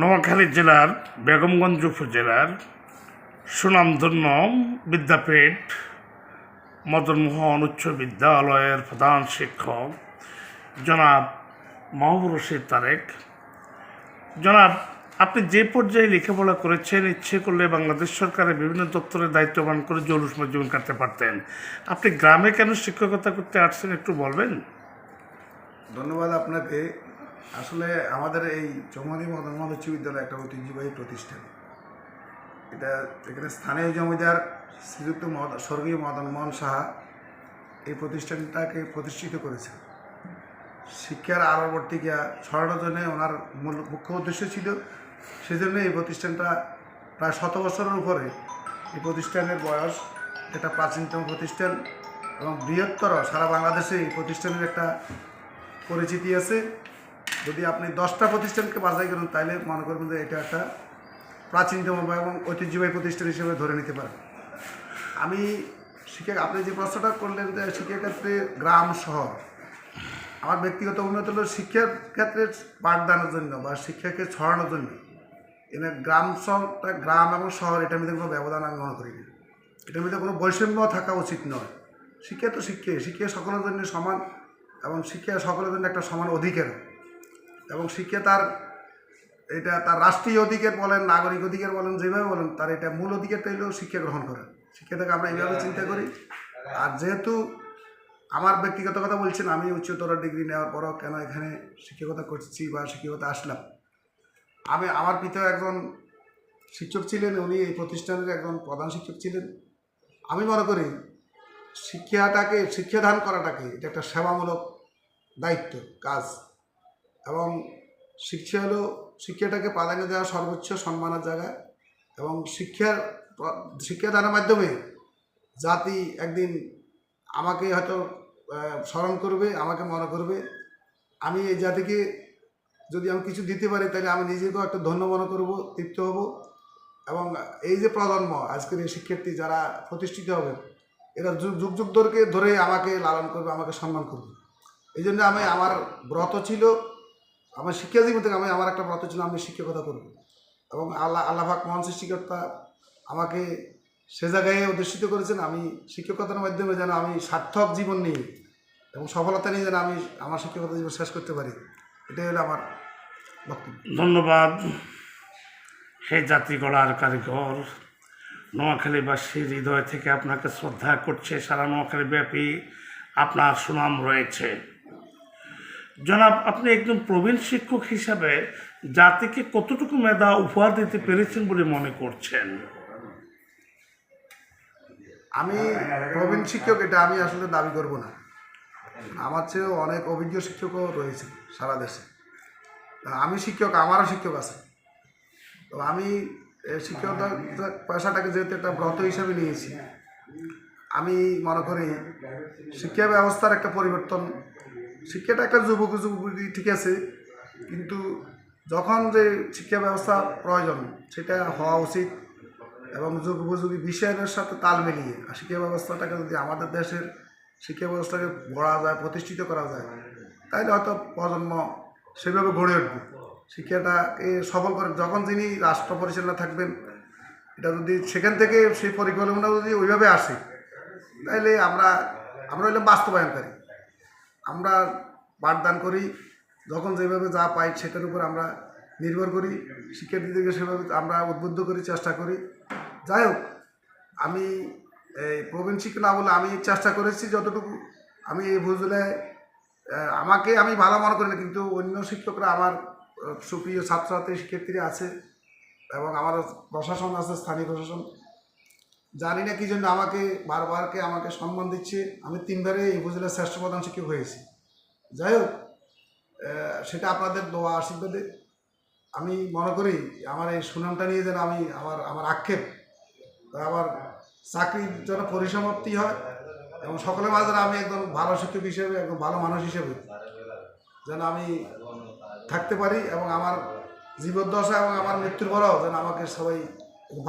নোয়াখালী জেলার বেগমগঞ্জ উপজেলার সুনামধন্য বিদ্যাপীঠ মদনমোহন উচ্চ বিদ্যালয়ের প্রধান শিক্ষক জনাব মাহবুব রশিদ তারেক। জনাব, আপনি যে পর্যায়ে লেখাপড়া করেছেন, ইচ্ছে করলে বাংলাদেশ সরকারের বিভিন্ন দপ্তরে দায়িত্ব পালন করে জৌলুসময় জীবন কাটতে পারতেন। আপনি গ্রামে কেন শিক্ষকতা করতে আসছেন একটু বলবেন? ধন্যবাদ আপনাকে। আসলে আমাদের এই চৌমাদি মদন মোহন উচ্চ বিদ্যালয় একটা ঐতিহ্যবাহী প্রতিষ্ঠান। এটা এখানে স্থানীয় জমিদার শ্রীযুক্ত স্বর্গীয় মদন মোহন সাহা এই প্রতিষ্ঠানটাকে প্রতিষ্ঠিত করেছেন। শিক্ষার আলোবর্তিকা ছড়ানোর ওনার মূল মুখ্য উদ্দেশ্য ছিল সেজন্য এই প্রতিষ্ঠানটা প্রায় শত বছরের উপরে এই প্রতিষ্ঠানের বয়স এটা প্রাচীনতম প্রতিষ্ঠান এবং বৃহত্তর সারা বাংলাদেশে এই প্রতিষ্ঠানের একটা পরিচিতি আছে। যদি আপনি দশটা প্রতিষ্ঠানকে বাছাই করেন, তাহলে মনে করবেন যে এটা একটা প্রাচীনতম এবং ঐতিহ্যবাহী প্রতিষ্ঠান হিসেবে ধরে নিতে পারেন। আমি শিক্ষা, আপনি যে প্রশ্নটা করলেন যে শিক্ষাক্ষেত্রে গ্রাম, শহর, আমার ব্যক্তিগত উন্নত হলো শিক্ষার ক্ষেত্রে পাঠদানের জন্য বা শিক্ষাকে ছড়ানোর জন্য। এনে গ্রাম, শহরটা, গ্রাম এবং শহর, এটার মধ্যে কোনো ব্যবধান আমি মনে করি না। এটার মধ্যে কোনো বৈষম্য থাকা উচিত নয়। শিক্ষা তো শিক্ষা শিক্ষা সকলের জন্য সমান এবং শিক্ষা সকলের জন্য একটা সমান অধিকার এবং শিক্ষা তার, এটা তার রাষ্ট্রীয় অধিকার বলেন, নাগরিক অধিকার বলেন, যেভাবে বলেন, তার এটা মূল অধিকারটা হলেও শিক্ষা গ্রহণ করা। শিক্ষাটাকে আমরা এইভাবে চিন্তা করি। আর যেহেতু আমার ব্যক্তিগত কথা বলছেন, আমি উচ্চতর ডিগ্রি নেওয়ার পরও কেন এখানে শিক্ষকতা করছি বা শিক্ষকতা আসলাম? আমি, আমার পিতা একজন শিক্ষক ছিলেন, উনি এই প্রতিষ্ঠানের একজন প্রধান শিক্ষক ছিলেন। আমি মনে করি শিক্ষাটাকে, শিক্ষাদান করাটাকে এটা একটা সেবামূলক দায়িত্ব, কাজ। এবং শিক্ষা হলো, শিক্ষাটাকে প্রাধান্য দেওয়া সর্বোচ্চ সম্মানের জায়গা এবং শিক্ষার শিক্ষাদানের মাধ্যমে জাতি একদিন আমাকে হয়তো স্মরণ করবে, আমাকে মনে করবে। আমি এই জাতিকে যদি আমি কিছু দিতে পারি, তাহলে আমি নিজেকেও একটা ধন্য মনে করব, তৃপ্ত হব। এবং এই যে প্রজন্ম, আজকের এই শিক্ষার্থী যারা প্রতিষ্ঠিত হবে এরা যুগ যুগ ধরে আমাকে লালন করবে, আমাকে সম্মান করবে। এই জন্য আমি, আমার ব্রত ছিল আমার শিক্ষা জীবন থেকে আমি আমার একটা ব্রত ছিল, আমি শিক্ষকতা করব এবং আল্লাহ আল্লাহাক মহান সৃষ্টিকর্তা আমাকে সে জায়গায় অধিষ্ঠিত করেছেন, আমি শিক্ষকতার মাধ্যমে যেন আমি সার্থক জীবন নিয়ে এবং সফলতা নিয়ে যেন আমি আমার শিক্ষকতা জীবন শেষ করতে পারি। এটাই হলো আমার বক্তব্য। ধন্যবাদ। জাতি গড়ার কারিগর নোয়াখালীবাসীর হৃদয় থেকে আপনাকে শ্রদ্ধা করছে, সারা নোয়াখালী ব্যাপী আপনার সুনাম রয়েছে। জনাব, আপনি একজন প্রবীণ শিক্ষক হিসাবে জাতিকে কতটুকু মেধা উপহার দিতে পেরেছেন বলে মনে করছেন? আমি প্রবীণ শিক্ষক, এটা আমি আসলে দাবি করব না। আমার চেয়েও অনেক অভিজ্ঞ শিক্ষকও রয়েছে সারা দেশে। আমি শিক্ষক, আমারও শিক্ষক আছে। তো আমি শিক্ষকতা পেশাটাকে যেহেতু একটা ব্রত হিসাবে নিয়েছি, আমি মনে করি শিক্ষা ব্যবস্থার একটা পরিবর্তন শিক্ষাটা একটা যুবক যুবতী ঠিক আছে, কিন্তু যখন যে শিক্ষা ব্যবস্থা প্রয়োজন, সেটা হওয়া উচিত এবং যুগ উপযোগী বিষয়ের সাথে তাল মিলিয়ে, আর শিক্ষা ব্যবস্থাটাকে যদি আমাদের দেশের শিক্ষা ব্যবস্থাকে গড়া যায়, প্রতিষ্ঠিত করা যায়, তাহলে হয়তো প্রজন্ম সেভাবে গড়ে উঠবে। শিক্ষাটাকে সফল করে, যখন যিনি রাষ্ট্র পরিচালনা থাকবেন, এটা যদি সেখান থেকে সেই পরিকল্পনা যদি ওইভাবে আসে, তাহলে আমরা আমরা হইলাম বাস্তবায়নকারী। আমরা পাঠদান করি, যখন যেভাবে যা পাই সেটার উপর আমরা নির্ভর করি, শিক্ষার্থীদেরকে সেভাবে আমরা উদ্বুদ্ধ করি, চেষ্টা করি। যাই হোক, আমি এই প্রবীণ শিক্ষক না বলে আমি চেষ্টা করেছি যতটুকু। আমি এই বুঝলে আমাকে আমি ভালো মনে করি না, কিন্তু অন্য শিক্ষকরা আমার সুপ্রিয় ছাত্রছাত্রী, শিক্ষার্থীরা আছে এবং আমার প্রশাসন আছে, স্থানীয় প্রশাসন। জানি না কি জন্য আমাকে বারবারকে আমাকে সম্মান দিচ্ছে। আমি তিনবারে এই উপজেলার শ্রেষ্ঠ প্রধান শিক্ষক হয়েছি। যাই হোক সেটা আপনাদের দোয়া আশীর্বাদে। আমি মনে করি আমার এই সুনামটা নিয়ে যেন আমি আমার আমার আক্ষেপ, আমার চাকরির যেন পরিসমাপ্তি হয় এবং সকলের মাঝে আমি একদম ভালো শিক্ষক হিসেবে একদম ভালো মানুষ হিসেবে যেন আমি থাকতে পারি এবং আমার জীবদ্দশা এবং আমার মৃত্যুর পরেও যেন আমাকে সবাই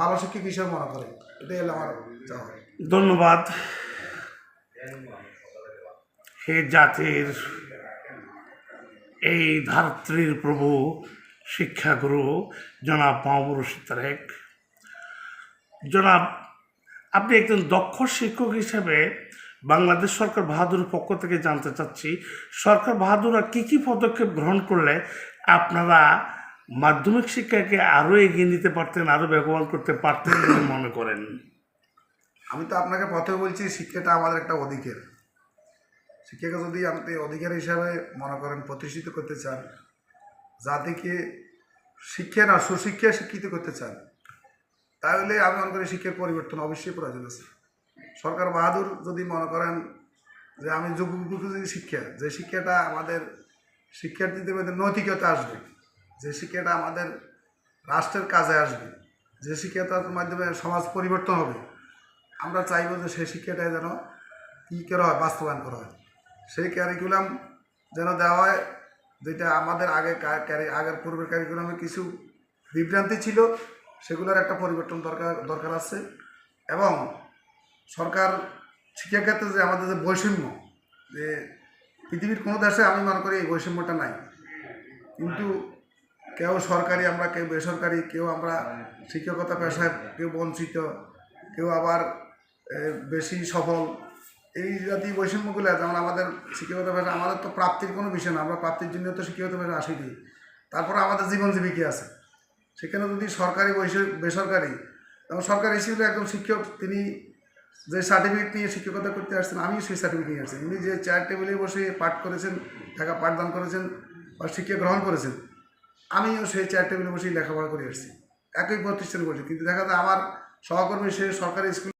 ভালো শিক্ষক হিসেবে মনে করে। এটাই হলো আমার ধন্যবাদ। হে জাতির, এই ধাত্রীর প্রভু, শিক্ষাগুরু, জনাব মাহবুর রশিদ জনাব, আপনি একজন দক্ষ শিক্ষক হিসেবে বাংলাদেশ সরকার বাহাদুরের পক্ষ থেকে জানতে চাচ্ছি, সরকার বাহাদুররা কী কী পদক্ষেপ গ্রহণ করলে আপনারা মাধ্যমিক শিক্ষাকে আরও এগিয়ে নিতে পারতেন আরও ব্যবহার করতে পারতেন বলে মনে করেন। আমি তো আপনাকে প্রথমে বলছি, শিক্ষাটা আমাদের একটা অধিকার। শিক্ষাকে যদি আপনি অধিকার হিসাবে মনে করেন প্রতিষ্ঠিত করতে চান, জাতিকে শিক্ষা না সুশিক্ষা শিক্ষিত করতে চান, তাহলে আমি মনে করি শিক্ষার পরিবর্তন অবশ্যই প্রয়োজন আছে। সরকার বাহাদুর যদি মনে করেন যে আমি যুগ উপযোগী শিক্ষা, যে শিক্ষাটা আমাদের শিক্ষার্থীদের মধ্যে নৈতিকতা আসবে যে শিক্ষাটা আমাদের রাষ্ট্রের কাজে আসবে। যে শিক্ষাটার মাধ্যমে সমাজ পরিবর্তন হবে। আমরা চাইব যে সেই শিক্ষাটাই যেন কী করা হয়, বাস্তবায়ন করা হয়। সেই ক্যারিকুলাম যেন দেওয়া হয়, যেটা আমাদের আগে ক্যারি আগের পূর্বের ক্যারিকুলামে কিছু বিভ্রান্তি ছিল, সেগুলোর একটা পরিবর্তন দরকার দরকার আছে। এবং সরকার শিক্ষাক্ষেত্রে যে আমাদের যে বৈষম্য, যে পৃথিবীর কোনো দেশে আমি মনে করি এই বৈষম্যটা নাই। কিন্তু কেউ সরকারি আমরা, কেউ বেসরকারি, কেউ আমরা শিক্ষকতা পেশায় কেউ বঞ্চিত, কেউ আবার বেশি সফল। এই জাতীয় বৈষম্যগুলো, যেমন আমাদের শিক্ষকতা পেশা, আমাদের তো প্রাপ্তির কোনো বিষয় না, আমরা প্রাপ্তির জন্য তো শিক্ষকতা পেশা আসিনি তারপরে আমাদের জীবন জীবিকা আছে। সেখানে যদি সরকারি বেসরকারি, এবং সরকারি হিসেবে একজন শিক্ষক, তিনি যে সার্টিফিকেট নিয়ে শিক্ষকতা করতে আসছেন, আমিও সেই সার্টিফিকেট নিয়ে আসছি। উনি যে চেয়ার টেবিলে বসে পাঠ করেছেন, টাকা পাঠদান করেছেন, বা শিক্ষা গ্রহণ করেছেন আমিও সেই চেয়ার টেবিলে বসেই লেখাপড়া করে এসেছি একই প্রতিষ্ঠান করেছি কিন্তু দেখা যায় আমার সহকর্মী সে সরকারি স্কুল